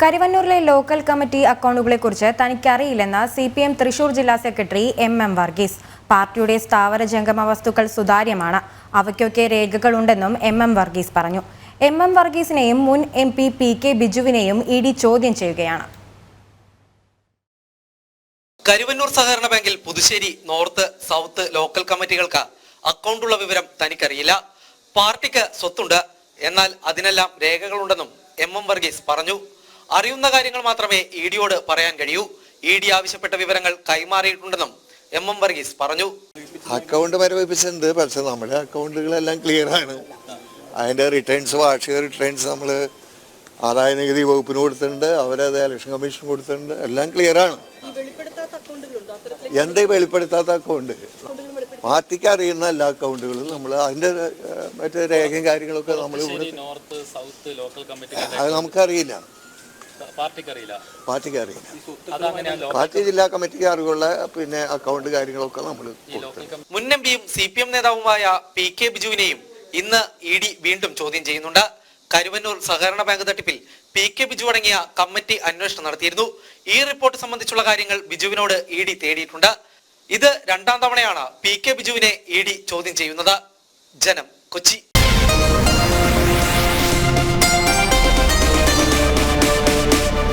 കരുവന്നൂരിലെ local committee അക്കൗണ്ടുകളെക്കുറിച്ച് തനിക്കറിയില്ലെന്ന് C P M Thrissur ജില്ലാ സെക്രട്ടറി എം എം വർഗീസ്. പാർട്ടിയുടെ സ്ഥാവര ജംഗമ വസ്തുക്കൾ സുതാര്യമാണ്. അവയ്ക്കൊക്കെ രേഖകളുണ്ടെന്നും എം എം വർഗീസ് പറഞ്ഞു. എം എം വർഗീസിനെയും മുൻ എം പി പി കെ ബിജുവിനെയും ഇ ഡി ചോദ്യം ചെയ്യുകയാണ്. കരുവന്നൂർ സഹകരണ ബാങ്കിൽ പുതുശ്ശേരി നോർത്ത് സൗത്ത് ലോക്കൽ കമ്മിറ്റികൾക്ക് അക്കൗണ്ടുള്ള വിവരം തനിക്കറിയില്ല. പാർട്ടിക്ക് സ്വത്തുണ്ട്. എന്നാൽ അതിനെല്ലാം രേഖകളുണ്ടെന്നും എം എം വർഗീസ് പറഞ്ഞു. അറിയുന്ന കാര്യങ്ങൾ മാത്രമേ ഇ ഡിയോട് പറയാൻ കഴിയൂ. ഇ ഡി ആവശ്യപ്പെട്ട വിവരങ്ങൾ കൈമാറിയിട്ടുണ്ടെന്നും എം എം വർഗീസ് പറഞ്ഞു. അക്കൗണ്ട് മരവിപ്പിച്ചിട്ടുണ്ട് പക്ഷെ നമ്മുടെ അക്കൗണ്ടുകളെല്ലാം ക്ലിയർ ആണ്. അതിന്റെ റിട്ടേൺസ് വാർഷിക റിട്ടേൺസ് നമ്മൾ ആദായ നികുതി വകുപ്പിന് കൊടുത്തിട്ടുണ്ട്. അവരത് ഇലക്ഷൻ കമ്മീഷൻ കൊടുത്തിട്ടുണ്ട്. എല്ലാം ക്ലിയർ ആണ്. എന്റെ ഈ വെളിപ്പെടുത്താത്ത അക്കൗണ്ട് പാർട്ടിക്ക് അറിയുന്ന എല്ലാ അക്കൗണ്ടുകളും നമ്മൾ അതിന്റെ മറ്റേ രേഖയും കാര്യങ്ങളൊക്കെ നമ്മൾ നോർത്ത് സൗത്ത് ലോക്കൽ കമ്മിറ്റി അത് നമുക്കറിയില്ല. പാർട്ടിക്ക് അറിയില്ല പാർട്ടി ജില്ലാ കമ്മിറ്റിക്ക് അറിവുള്ള പിന്നെ അക്കൗണ്ട് കാര്യങ്ങളൊക്കെ നമ്മൾ മുൻ എം പിയും സി പി എം നേതാവുമായ പി കെ ബിജുവിനെയും ഇന്ന് ഇ ഡി വീണ്ടും ചോദ്യം ചെയ്യുന്നുണ്ട്. കരുവന്നൂർ സഹകരണ ബാങ്ക് തട്ടിപ്പിൽ പി കെ ബിജു അടങ്ങിയ കമ്മിറ്റി അന്വേഷണം നടത്തിയിരുന്നു. ഈ റിപ്പോർട്ട് സംബന്ധിച്ചുള്ള കാര്യങ്ങൾ ബിജുവിനോട് ഇ ഡി തേടിയിട്ടുണ്ട്. ഇത് രണ്ടാം തവണയാണ് പി കെ ബിജുവിനെ ഇ ഡി ചോദ്യം ചെയ്യുന്നത്. ജനം കൊച്ചി.